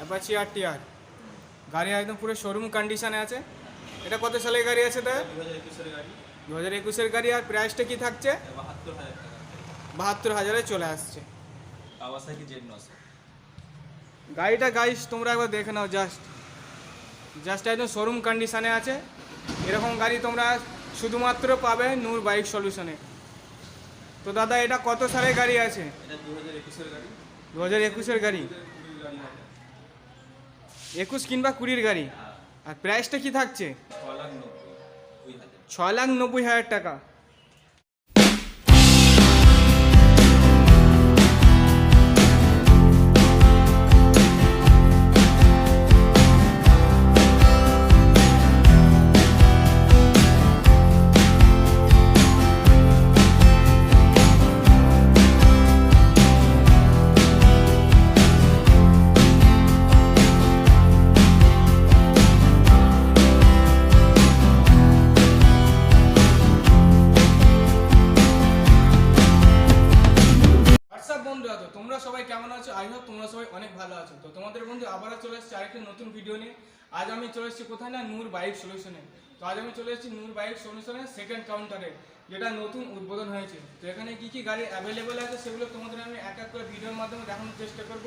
Apache R TR গাড়ি একদম পুরো শোরুম কন্ডিশনে আছে। এটা কত সালের গাড়ি আছে তা দু হাজার একুশের গাড়ি। আর প্রাইসটা কি থাকছে? বাহাত্তর হাজার চলে আসছে। গাড়িটা গাইস তোমরা একবার দেখে নাও জাস্ট জাস্ট একদম শোরুম কন্ডিশনে আছে। এরকম গাড়ি তোমরা শুধুমাত্র পাবে নূর বাইক সলিউশনে তো দাদা এটা কত সালের গাড়ি আছে? দু হাজার একুশের গাড়ি দু হাজার একুশের গাড়ি কুড়ির গাড়ি হবে একুশ কিংবা কুড়ির গাড়ি। আর প্রাইসটা কি থাকছে? ছ লাখ নব্বই। দুই হাজার। ছ লাখ নব্বই হাজার টাকা। তো তোমরা সবাই কেমন আছো? আই হোপ তোমরা সবাই অনেক ভালো আছো। তো তোমাদের বন্ধু, আবারও চলে এসেছি আরেকটি নতুন ভিডিও নিয়ে। আজ আমি চলে এসেছি কোথায় না? নূর বাইক সলিউশনে তো আজ আমি চলে এসেছি নূর বাইক সলিউশনের সেকেন্ড কাউন্টারে যেটা নতুন উদ্বোধন হয়েছে। তো এখানে কী কি গাড়ি অ্যাভেলেবেল আছে সেগুলো তোমাদের আমি এক এক করে ভিডিওর মাধ্যমে দেখানোর চেষ্টা করব।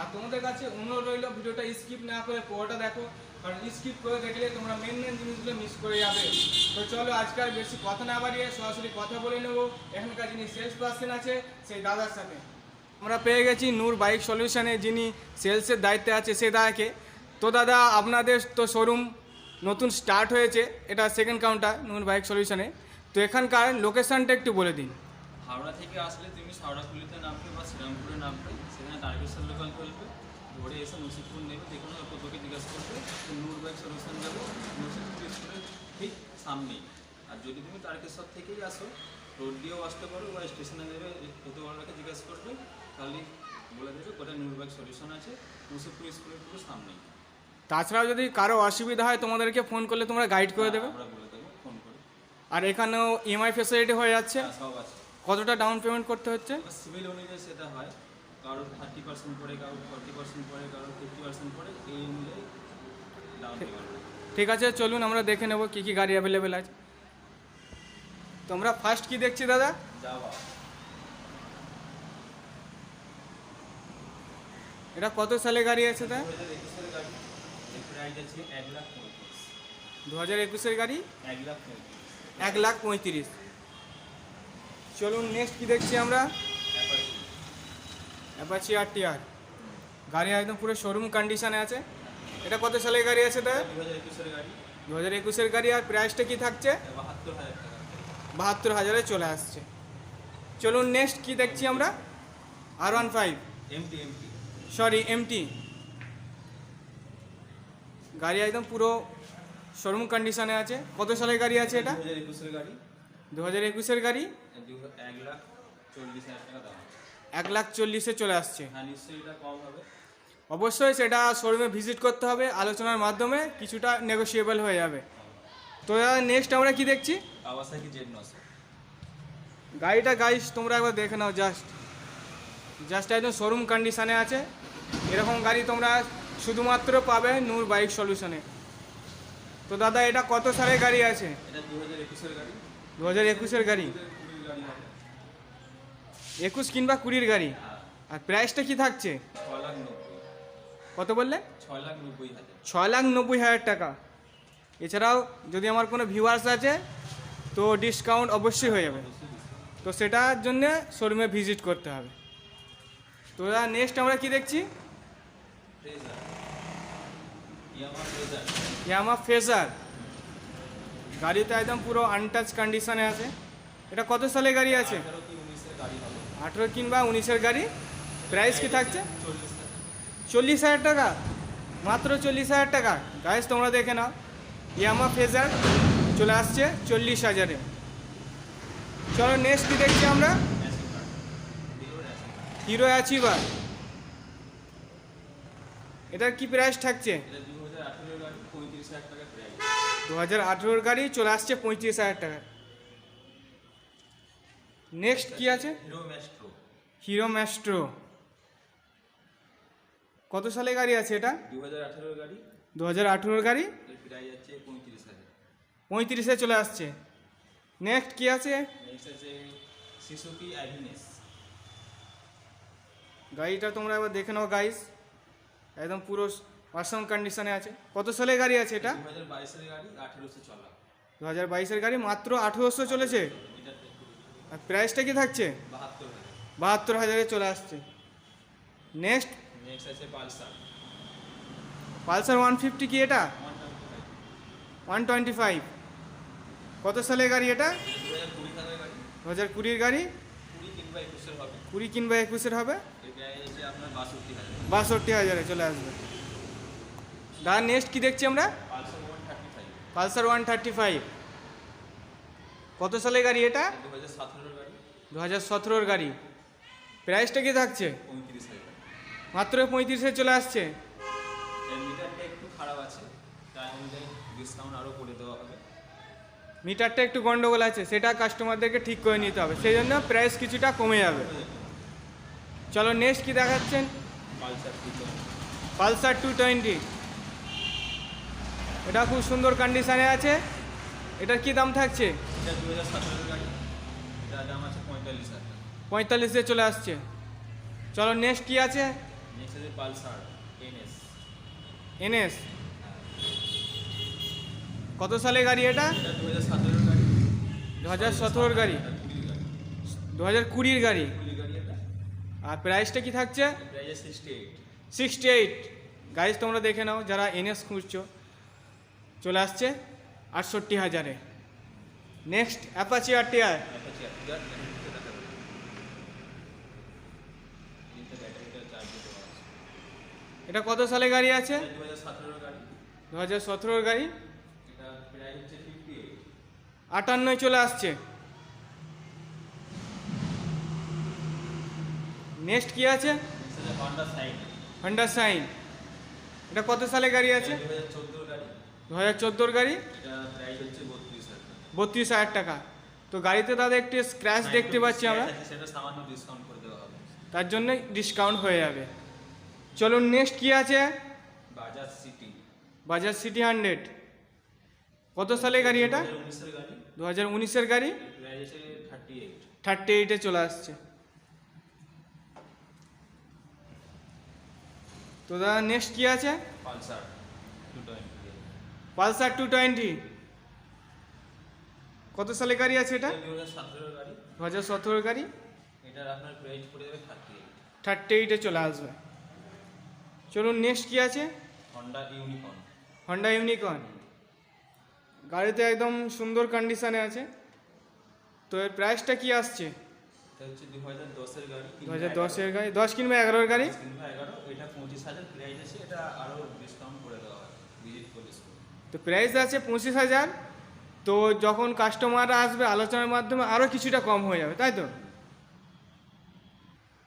আর তোমাদের কাছে অনুরোধ রইল ভিডিওটা স্কিপ না করে পুরোটা দেখো। কারণ স্কিপ করে দেখলে তোমরা মেন মেন জিনিসগুলো মিস করে যাবে। তো চলো আজকাল বেশি কথা না বাড়িয়ে সরাসরি কথা বলে নেব। এখানকার যিনি সেলস পার্সন আছে, সেই দাদার সাথে। আমরা পেয়ে গেছি নূর বাইক সলিউশনে, যিনি সেলসের দায়িত্বে আছে, সে দাদাকে। তো দাদা, আপনাদের তো শোরুম নতুন স্টার্ট হয়েছে, এটা সেকেন্ড কাউন্টার নূর বাইক সলিউশনে। তো এখানকার লোকেশনটা একটু বলে দিন। হাওড়া থেকে আসলে তুমি হাওড়াফুলিতে নামবে বা শ্রীরামপুরে নামবে, সেখানে তারকেশ্বর লোকাল করবে ধরে এসে নসিবপুর নেবে, যে কোনো তোকে জিজ্ঞাসা করবে নূর বাইক সলিউশন যাবে নসিবপুর স্কুলের ঠিক সামনেই। আর যদি তুমি তারকেশ্বর থেকেই আসো, রোড দিয়েও আসতে পারো বা স্টেশনে নেবে প্রতিবারকে জিজ্ঞাসা করবে তাহলে বলে দেবে সলিউশন আছে স্কুলের পুরো সামনেই। তাছাড়াও যদি কারও অসুবিধা হয় তোমাদেরকে ফোন করলে তোমরা গাইড করে দেবে। আমরা বলে দেবো ফোন করে। আর এখানেও ইএমআই ফেসিলিটি হয়ে যাচ্ছে। হ্যাঁ, সব আছে। কতটা ডাউন পেমেন্ট করতে হচ্ছে? সিভিল অনুযায়ী সেটা হয় কারোর থার্টি পার্সেন্ট পড়ে কারোর ফর্টি পার্সেন্ট পড়ে কারোর ফিফটি পার্সেন্ট পড়ে এই অনুযায়ী ডাউন পেমেন্ট ঠিক আছে চলুন আমরা দেখে নেব কী কী গাড়ি অ্যাভেলেবেল আছে। তোমরা ফার্স্ট কি দেখছি দাদা? যাওয়া এটা কত সালে গাড়ি আছে তা? দু হাজার একুশের গাড়ি? এক লাখ পঁয়ত্রিশ। চলুন নেক্সট কি দেখছি আমরা? অ্যাপাচি আর টি আর গাড়ি একদম পুরো শোরুম কন্ডিশনে আছে। এটা কত সালের গাড়ি আছে তা? দু হাজার একুশের গাড়ি। আর প্রাইসটা কি থাকছে? বাহাত্তর হাজারে চলে আসছে। চলুন নেক্সট কি দেখছি আমরা? R one five MT MT sorry MT গাড়ি একদম পুরো শোরুম কন্ডিশনে আছে। কত সালের গাড়ি আছে এটা? দু হাজার একুশের গাড়ি? এক লাখ চল্লিশ চলে আসছে। হ্যাঁ অবশ্যই সেটা শোরুমে ভিজিট করতে হবে আলোচনার মাধ্যমে কিছুটা নেগোসিয়েবল হয়ে যাবে। তো নেক্সট আমরা কি দেখছি? গাড়িটা গাইস তোমরা একবার দেখে নাও জাস্ট জাস্ট একদম শোরুম কন্ডিশনে আছে। এরকম গাড়ি তোমরা শুধুমাত্র পাবে নূর বাইক সলিউশনে। তো দাদা এটা কত সালের গাড়ি আছে? দু হাজার একুশের গাড়ি। একুশ কিংবা কুড়ির গাড়ি? হ্যাঁ। আর প্রাইসটা কি থাকছে? কত বললে? ছয় লাখ নব্বই হাজার। টাকা। এছাড়াও যদি আমার কোনো ভিউয়ার্স আছে তো ডিসকাউন্ট অবশ্যই হয়ে যাবে। তো সেটার জন্যে শোরুমে ভিজিট করতে হবে। তো নেক্সট আমরা কি দেখছি? ইয়ামা ফেজার গাড়িতে একদম পুরো আনটাচ কন্ডিশনে আছে। এটা কত সালে গাড়ি আছে? আঠারো কিংবা উনিশের গাড়ি। প্রাইস কি থাকছে? চল্লিশ হাজার টাকা। মাত্র চল্লিশ হাজার টাকা। গাইস তোমরা দেখে নাও। ইয়ামা ফেজার চলে আসছে চল্লিশ হাজারে। চলো নেক্সট কি দেখছি আমরা? হিরো অ্যাচিভার এটার কি প্রাইস থাকছে? দু হাজার আঠেরোর গাড়ি চলে আসছে পঁয়ত্রিশ হাজার টাকা। নেক্সট কি আছে? Hero Maestro. কত সালে গাড়ি আছে এটা? দু হাজার আঠেরোর গাড়ি? পঁয়ত্রিশ চলে আসছে। নেক্সট কি আছে? গাড়িটা তোমরা একবার দেখে নাও গাইস একদম পুরো অসম কন্ডিশনে আছে। কত সালে গাড়ি আছে এটা? দু হাজার বাইশের গাড়ি মাত্র আঠেরোশো চলেছে? আর প্রাইসটা কি থাকছে? বাহাত্তর হাজারে। চলে আসছে। নেক্সট নেক্সট আছে পালসার। পালসার ওয়ান ফিফটি কি এটা? One twenty five. কত সালে গাড়ি এটা? সালের দু হাজার কুড়ির গাড়ি? কুড়ি কিংবা একুশের হবে? বাষট্টি হাজারে চলে আসবে। দাদা নেক্সট কি দেখছি আমরা? পালসার ওয়ান থার্টি ফাইভ কত সালে গাড়ি এটা? দু হাজার সতেরোর গাড়ি। দু প্রাইসটা কি থাকছে? মাত্র পঁয়ত্রিশে চলে আসছে। মিটারটা একটু গন্ডগোল আছে সেটা কাস্টমারদেরকে ঠিক করে নিতে হবে। সেই জন্য প্রাইস কিছুটা কমে যাবে। চলো নেক্সট কি দেখাচ্ছেন? পালসার টু টোয়েন্টি এটা খুব সুন্দর কন্ডিশনে আছে। এটার কি দাম থাকছে? পঁয়তাল্লিশ চলে আসছে। চলো নেক্সট কি আছে? এনএস কত সালে গাড়ি এটা? দু হাজার সতেরোর গাড়ি দু হাজার কুড়ির গাড়ি কুড়ি গাড়ি এটা আর প্রাইসটা কি থাকছে? সিক্সটি এইট গাইজ তোমরা দেখে নাও যারা এনএস খুঁজছো চলে আসছে আটষট্টি হাজারে। নেক্সট অ্যাপাচি আর টিআর এটা কত সালে গাড়ি আছে? দু হাজার সতেরোর গাড়ি। আটান্নয় চলে আসছে। নেক্সট কি আছে? হন্ডা সাইন এটা কত সালে গাড়ি আছে? দু হাজার চোদ্দোর গাড়ি। বত্রিশ হাজার টাকা। তো গাড়িতে দাদা একটু স্ক্র্যাচ দেখতে পাচ্ছি আমরা। তার জন্য ডিসকাউন্ট হয়ে যাবে। চলুন নেক্সট কি আছে? Bajaj CT Bajaj CT hundred কত সালে গাড়ি এটা? দু হাজার উনিশের গাড়ি? থার্টি এইটে চলে আসছে। তো দাদা নেক্সট কি আছে? Pulsar two twenty Pulsar two twenty কত সালে গাড়ি আছে এটা? দু হাজার সতেরোর গাড়ি। দু হাজার সতেরোর গাড়ি? এটার আপনার প্রাইস পড়ে যাবে থার্টি এইট থার্টি এইটে চলে আসবে। চলুন নেক্সট কি আছে? হন্ডা ইউনিকর্ন হন্ডা ইউনিকর্ন গাড়িতে একদম সুন্দর কন্ডিশনে আছে। তো এর প্রাইসটা কি আসছে? এটা হচ্ছে গাড়ি প্রাইস আছে তো যখন কাস্টমাররা আসবে আলোচনার মাধ্যমে আরও কিছুটা কম হয়ে যাবে তাই তো?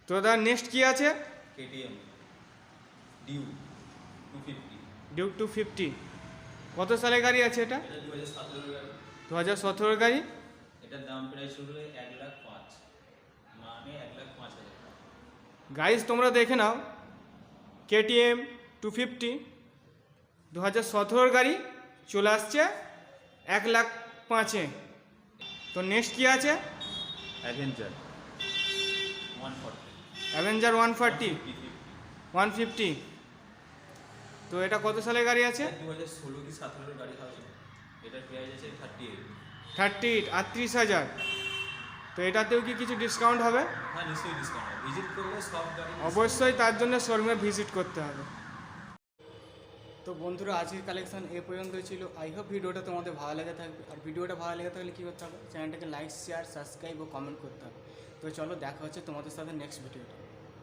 তো দাদা নেক্সট কি আছে? কত সালের গাড়ি আছে এটা? 2017 এর গাড়ি। গাড়ি? এটার দাম প্রায় শুরু হয় লাখ গাইজ তোমরা দেখে নাও। কেটিএম টু ফিফটি দু হাজার সতেরোর গাড়ি চলে আসছে এক লাখ পাঁচে। তো নেক্সট কি আছে? Avenger one forty Avenger one forty one fifty তো এটা কত সালে গাড়ি আছে? দু হাজার ষোলো কি সতেরোর গাড়ি হবে? এটার প্রাইস আছে থার্টি এইট থার্টি এইট আটত্রিশ হাজার। তো এটাতেও কি কিছু ডিসকাউন্ট হবে? হ্যাঁ অবশ্যই তার জন্য শোরুমে ভিজিট করতে হবে। তো বন্ধুরা আজকের কালেকশন এ পর্যন্তই ছিল। আই হোপ ভিডিওটা তোমাদের ভালো লেগে থাকবে। আর ভিডিওটা ভালো লেগে থাকলে কী করতে হবে? চ্যানেলটাকে লাইক শেয়ার সাবস্ক্রাইব ও কমেন্ট করতে হবে। তো চলো দেখা হচ্ছে তোমাদের সাথে নেক্সট ভিডিওটা